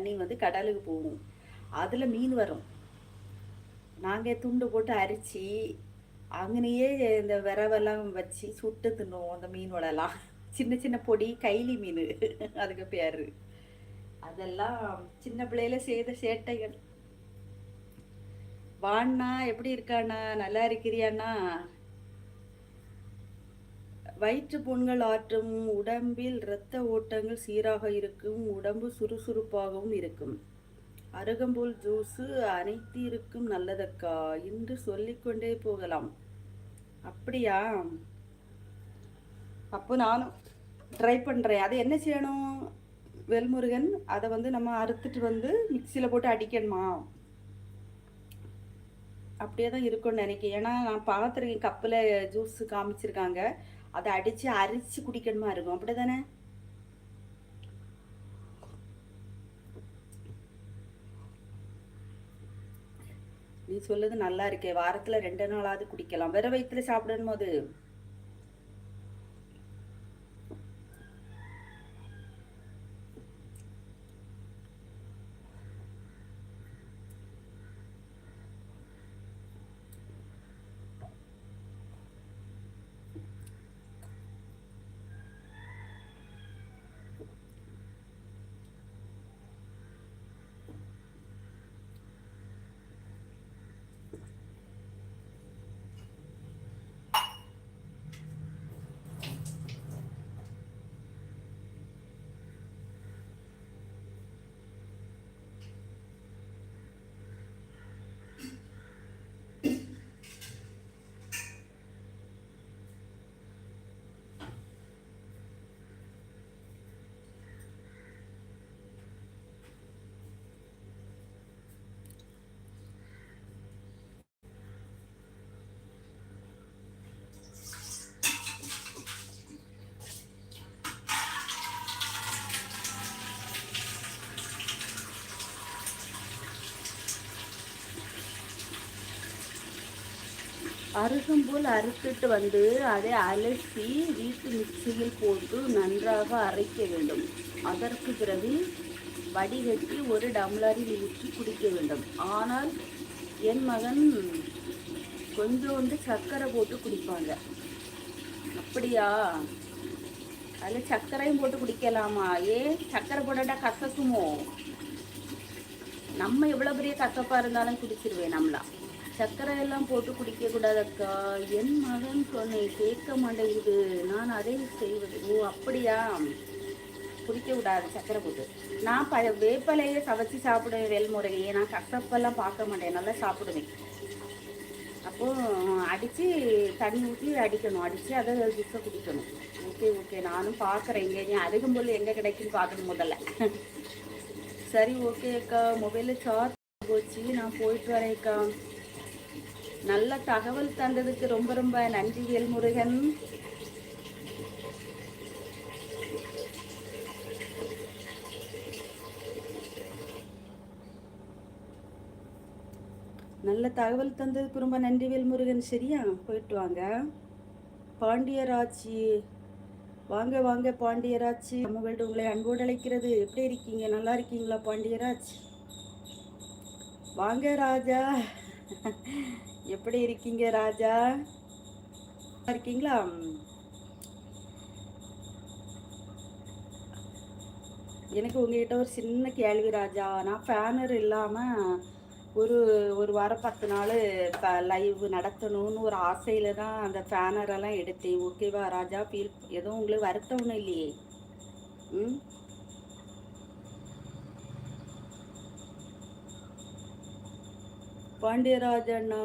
தண்ணி வந்து கடலுக்கு போகும். அதில் மீன் வரும். நாங்கள் துண்டு போட்டு அரிச்சு அங்கனையே இந்த விரவெல்லாம் வச்சு சுட்டு தின்னுவோம் அந்த மீனோடலாம் சின்ன சின்ன பொடி கைலி மீன். அதுக்கு பேர். அதெல்லாம் சின்ன பிள்ளையில செய்த சேட்டைகள். வாண்ணா எப்படி இருக்காண்ணா? நல்லா இருக்கிறியாண்ணா? வயிற்று புண்கள் ஆற்றும் உடம்பில் இரத்த ஓட்டங்கள் சீராக இருக்கும் உடம்பு சுறுசுறுப்பாகவும் இருக்கும். அருகம்புல் ஜூஸு அனைத்து இருக்கும் நல்லதக்கா? என்று சொல்லிக்கொண்டே போகலாம். அப்படியா? அப்போ நானும் ட்ரை பண்ணுறேன் அது என்ன செய்யணும்? வெல்முருகன் அதை வந்து நம்ம அறுத்துட்டு வந்து மிக்சியில் போட்டு அடிக்கணுமா? அப்படியே தான் இருக்கும்னு நினைக்கிறேன். ஏன்னா நான் பார்த்துருக்கேன் கப்பில் ஜூஸ் காமிச்சிருக்காங்க. அதை அடித்து அரிச்சு குடிக்கணுமா இருக்கும்? அப்படி தானே நீ சொல்லுது நல்லா இருக்கே. வாரத்தில் ரெண்டு நாளாவது குடிக்கலாம். வெறும் வயிற்றுல சாப்பிடணும் போது அருகம்புல் அறுத்துட்டு வந்து அதை அலசி வீட்டு மிக்சியில் போட்டு நன்றாக அரைக்க வேண்டும். அதற்கு பிறகு வடிகட்டி ஒரு டம்ளரில் ஊற்றி குடிக்க வேண்டும். ஆனால் என் மகன் கொஞ்சோண்டு சர்க்கரை போட்டு குடிப்பாங்க. அப்படியா? அதில் சர்க்கரையும் போட்டு குடிக்கலாமா? ஏ சர்க்கரை போட்டாட்டா கசக்குமோ? நம்ம எவ்வளோ பெரிய கசப்பாக இருந்தாலும் குடிச்சிருவேன் நம்மளா. சர்க்கரை எல்லாம் போட்டு குடிக்க கூடாதக்கா. என் மகன் சொன்னேன் கேட்க மாட்டேங்குது. நான் அதை செய்வது. ஓ அப்படியா? குடிக்க கூடாது சர்க்கரை போட்டு. நான் ப வேப்பலையே சமைச்சு சாப்பிடுவேன் வேல்முறையே நான் கசப்பெல்லாம் பார்க்க மாட்டேன். நல்லா சாப்பிடுவேன். அப்போ அடித்து தண்ணி ஊற்றி அடிக்கணும். அடித்து அதை ஜூஸை குடிக்கணும். Okay okay. நானும் பார்க்குறேன். எங்கே பொருள் எங்கே கிடைக்குன்னு பார்க்கணும் முதல்ல. சரி ஓகே அக்கா. மொபைலில் சார்ஜ் போச்சு. நான் போயிட்டு வரேன் அக்கா. நல்ல தகவல் தந்ததுக்கு ரொம்ப ரொம்ப நன்றி வேல்முருகன். நல்ல தகவல் தந்ததுக்கு ரொம்ப நன்றி வேல்முருகன். சரியா? போயிட்டு வாங்க. பாண்டியராட்சி. வாங்க வாங்க பாண்டியராட்சி. உங்கள்ட்ட உங்களை அன்போடு அழைக்கிறது. எப்படி இருக்கீங்க? நல்லா இருக்கீங்களா பாண்டியராஜ்? வாங்க ராஜா. எப்படி இருக்கீங்க ராஜா? இருக்கீங்களா? எனக்கு உங்ககிட்ட ஒரு சின்ன கேள்வி ராஜா. நான் ஃபேனர் இல்லாமல் ஒரு ஒரு வாரம் பத்து நாள் லைவ் நடத்தணும்னு ஒரு ஆசையில் தான் அந்த ஃபேனரெல்லாம் எடுத்தேன். ஓகேவா ராஜா? ஃபீல் எதுவும் உங்களுக்கு வருத்தம் ஒன்றும் இல்லையே. ம்? பாண்டியராஜ் அண்ணா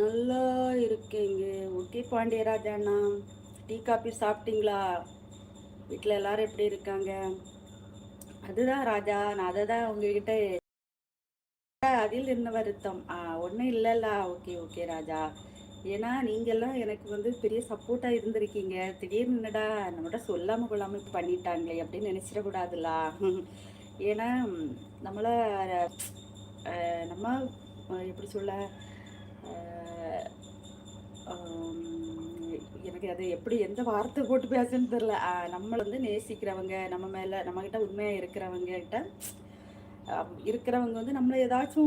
நல்லா இருக்கேங்க. ஓகே பாண்டியராஜ் அண்ணா டீ காபி சாப்பிட்டீங்களா? வீட்டில் எல்லாரும் எப்படி இருக்காங்க? அதுதான் ராஜா நான் அதை தான் உங்ககிட்ட அதில் என்ன வருத்தம். ஆ ஒன்றும் இல்லைல்ல. ஓகே ஓகே ராஜா. ஏன்னா நீங்கள்லாம் எனக்கு வந்து பெரிய சப்போர்ட்டாக இருந்திருக்கீங்க. திடீர்னு என்னடா நம்மகிட்ட சொல்லாமல் கொள்ளாமல் இப்போ பண்ணிட்டாங்களே அப்படின்னு நினச்சிடக்கூடாதுல்ல ஏன்னா நம்மளை நம்ம எப்படி சொல்ல எனக்கு அது எப்படி எந்த வார்த்தை போட்டு பேசுன்னு தெரில நம்மளை வந்து நேசிக்கிறவங்க நம்ம மேலே நம்மக்கிட்ட உண்மையாக இருக்கிறவங்க கிட்ட இருக்கிறவங்க வந்து நம்மளை ஏதாச்சும்